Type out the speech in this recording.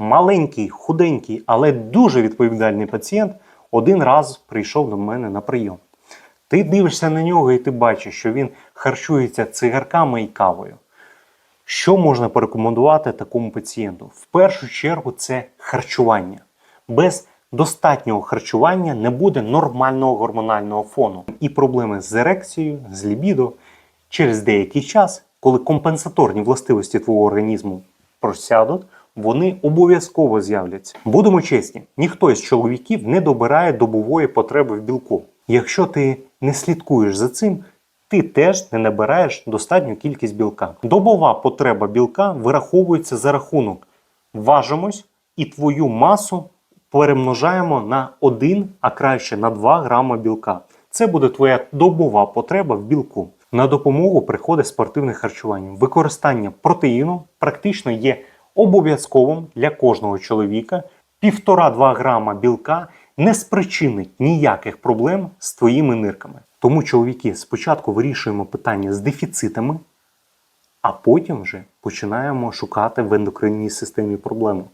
маленький, худенький, але дуже відповідальний пацієнт один раз прийшов до мене на прийом. Ти дивишся на нього і ти бачиш, що він харчується цигарками і кавою. Що можна порекомендувати такому пацієнту? В першу чергу це харчування. Без достатнього харчування не буде нормального гормонального фону. І проблеми з ерекцією, з лібідо через деякий час, коли компенсаторні властивості твого організму просядуть, вони обов'язково з'являться. Будемо чесні, ніхто із чоловіків не добирає добової потреби в білку. Якщо ти не слідкуєш за цим, ти теж не набираєш достатню кількість білка. Добова потреба білка вираховується за рахунок. Важимось і твою масу перемножаємо на 1, а краще на 2 грама білка. Це буде твоя добова потреба в білку. На допомогу приходить спортивне харчування. Використання протеїну практично є обов'язковим для кожного чоловіка. 1,5-2 грама білка не спричинить ніяких проблем з твоїми нирками. Тому, чоловіки, спочатку вирішуємо питання з дефіцитами, а потім вже починаємо шукати в ендокринній системі проблему.